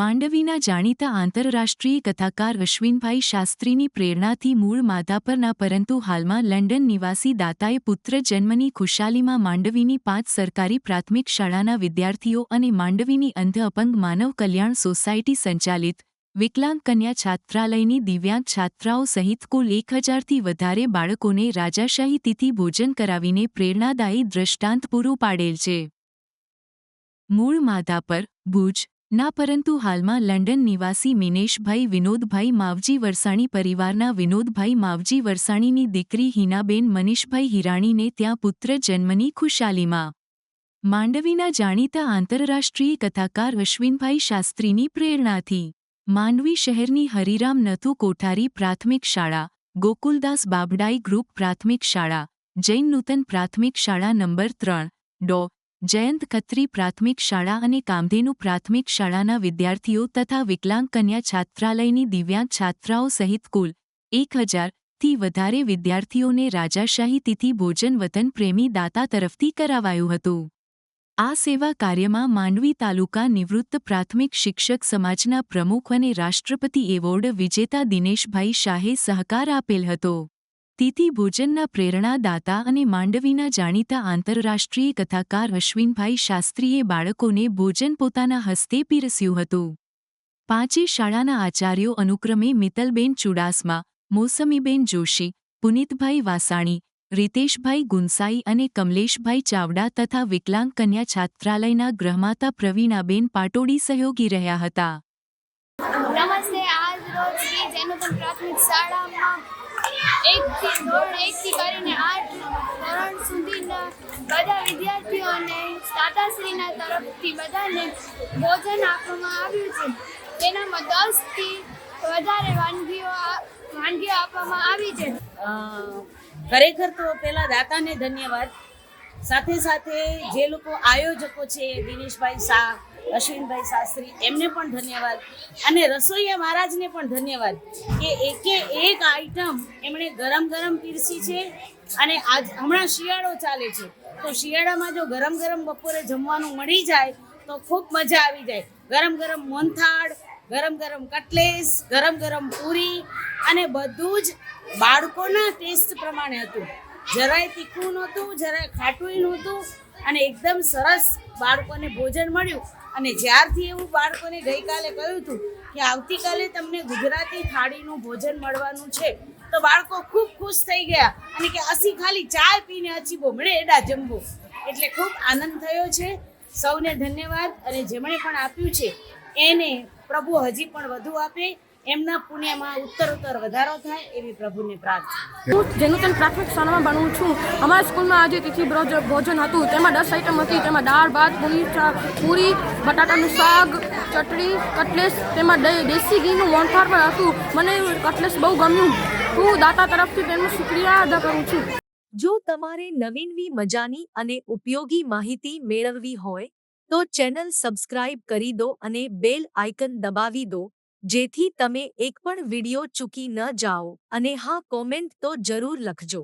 માંડવીના જાણીતા આંતરરાષ્ટ્રીય કથાકાર અશ્વિનભાઈ શાસ્ત્રીની પ્રેરણાથી મૂળ માધાપરના પરંતુ હાલમાં લંડન નિવાસી દાતાએ પુત્ર જન્મની ખુશાલીમાં માંડવીની પાંચ સરકારી પ્રાથમિક શાળાના વિદ્યાર્થીઓ અને માંડવીની અંધ અપંગ માનવ કલ્યાણ સોસાયટી સંચાલિત વિકલાંગ કન્યા છાત્રાલયની દિવ્યાંગ છાત્રાઓ સહિત કુલ એક હજારથી વધારે બાળકોને રાજાશાહી તિથિ ભોજન કરાવીને પ્રેરણાદાયી દ્રષ્ટાંત પૂરું પાડેલ છે. મૂળ માધાપર ભુજ ના, પરંતુ હાલમાં લંડન નિવાસી મિનેશભાઈ વિનોદભાઈ માવજી વરસાણી પરિવારના વિનોદભાઈ માવજી વરસાણીની દીકરી હિનાબેન મનીષભાઈ હિરાણીને ત્યાં પુત્ર જન્મની ખુશાલીમાં. માંડવીના જાણીતા આંતરરાષ્ટ્રીય કથાકાર અશ્વિનભાઈ શાસ્ત્રીની પ્રેરણાથી. માંડવી શહેરની હરિરામ નથુ કોઠારી પ્રાથમિક શાળા, ગોકુલદાસ બાબડાઈ ગ્રુપ પ્રાથમિક શાળા, જૈન નૂતન પ્રાથમિક શાળા નંબર ત્રણ, ડો. જયંત ખત્રી પ્રાથમિક શાળા અને કામધેનુ પ્રાથમિક શાળાના વિદ્યાર્થીઓ તથા વિકલાંગ કન્યા છાત્રાલયની દિવ્યાંગ છાત્રાઓ સહિત કુલ એક હજારથી વધારે વિદ્યાર્થીઓને રાજાશાહી તિથિ ભોજન વતન પ્રેમી દાતા તરફથી કરાવાયું હતું. આ સેવા કાર્યમાં માંડવી તાલુકા નિવૃત્ત પ્રાથમિક શિક્ષક સમાજના પ્રમુખ અને રાષ્ટ્રપતિ એવોર્ડ વિજેતા દિનેશભાઈ શાહે સહકાર આપેલ હતો. તિથિ ભોજનના પ્રેરણાદાતા અને માંડવીના જાણીતા આંતરરાષ્ટ્રીય કથાકાર અશ્વિનભાઈ શાસ્ત્રીએ બાળકોને ભોજન પોતાના હસ્તે પીરસ્યું હતું. પાંચે શાળાના આચાર્યો અનુક્રમે મિતલબેન ચુડાસમા, મોસમીબેન જોશી, પુનિતભાઈ વાસાણી, રીતેશભાઈ ગુંસાઈ અને કમલેશભાઈ ચાવડા તથા વિકલાંગ કન્યા છાત્રાલયના ગ્રહમાતા પ્રવીણાબેન પાટોડી સહયોગી રહ્યા હતા. નમસ્તે, આજ રોજ જૈનોતન પ્રાથમિક શાળામાં એકથી ધોરણ એકથી કરીને આઠ ધોરણ સુધીના બધા વિદ્યાર્થીઓને તાતાશ્રીના તરફથી બધાને ભોજન આપવામાં આવ્યું છે. તેનામાં દસથી વધારે વાનગીઓ વાનગીઓ આપવામાં આવી છે. ખરેખર તો પહેલા દાતાને ધન્યવાદ. સાથે સાથે જે લોકો આયોજકો છે, દિનેશભાઈ શાહ અશ્વિનભાઈ શાસ્ત્રી એમને પણ ધન્યવાદ. અને રસોઈયા મહારાજને પણ ધન્યવાદ કે એકે એક આઈટમ એમણે ગરમ ગરમ પીરસી છે અને આજ હમણાં શિયાળો ચાલે છે. તો શિયાળામાં જો ગરમ ગરમ બપોરે જમવાનું મળી જાય તો ખૂબ મજા આવી જાય. ગરમ ગરમ મોહનથાળ, ગરમ ગરમ કટલેસ, ગરમ ગરમ પૂરી અને બધું જ બાળકોના ટેસ્ટ પ્રમાણે હતું. જરાય તીખું નહોતું, જરાય ખાટું નહોતું અને એકદમ સરસ બાળકોને ભોજન મળ્યું. અને જ્યારથી એવું બાળકોને ગઈકાલે કહ્યું હતું કે આવતીકાલે તમને ગુજરાતી થાળીનું ભોજન મળવાનું છે, તો બાળકો ખૂબ ખુશ થઈ ગયા અને કે અસી ખાલી ચા પીને અચીબો મળે એડા જમવો એટલે ખૂબ આનંદ થયો છે. સૌને ધન્યવાદ અને જેમણે પણ આપ્યું છે, એને પ્રભુ હજી પણ વધુ આપે. એમના પુણ્યમાં ઉત્તર વધારો થાય એવી પ્રભુને પ્રાર્થના. હું જેનુતન પ્રાથમિક શાળામાં ભણું છું અમારા સ્કૂલમાં આજે તિથિ ભોજ- ભોજન હતું. તેમાં દસ આઈટમ હતી. તેમાં દાળ ભાત પૂરી ચા- પૂરી બટાટાનું શાક ચટણી કટલેસ તેમાં દેશી ઘીનું મોહનથાળ પણ હતું. મને કટલેસ બહુ ગમ્યું. હું દાતા તરફથી તેમનો શુક્રિયા અદા કરું છું. જો તમારે નવીનવી મજાની અને ઉપયોગી માહિતી મેળવવી હોય તો ચેનલ સબસ્ક્રાઇબ કરી દો અને બેલ આઇકન દબાવી દો. જેથી તમે એક પણ વિડિયો ચૂકી ન જાઓ. અને હા કોમેન્ટ તો જરૂર લખજો.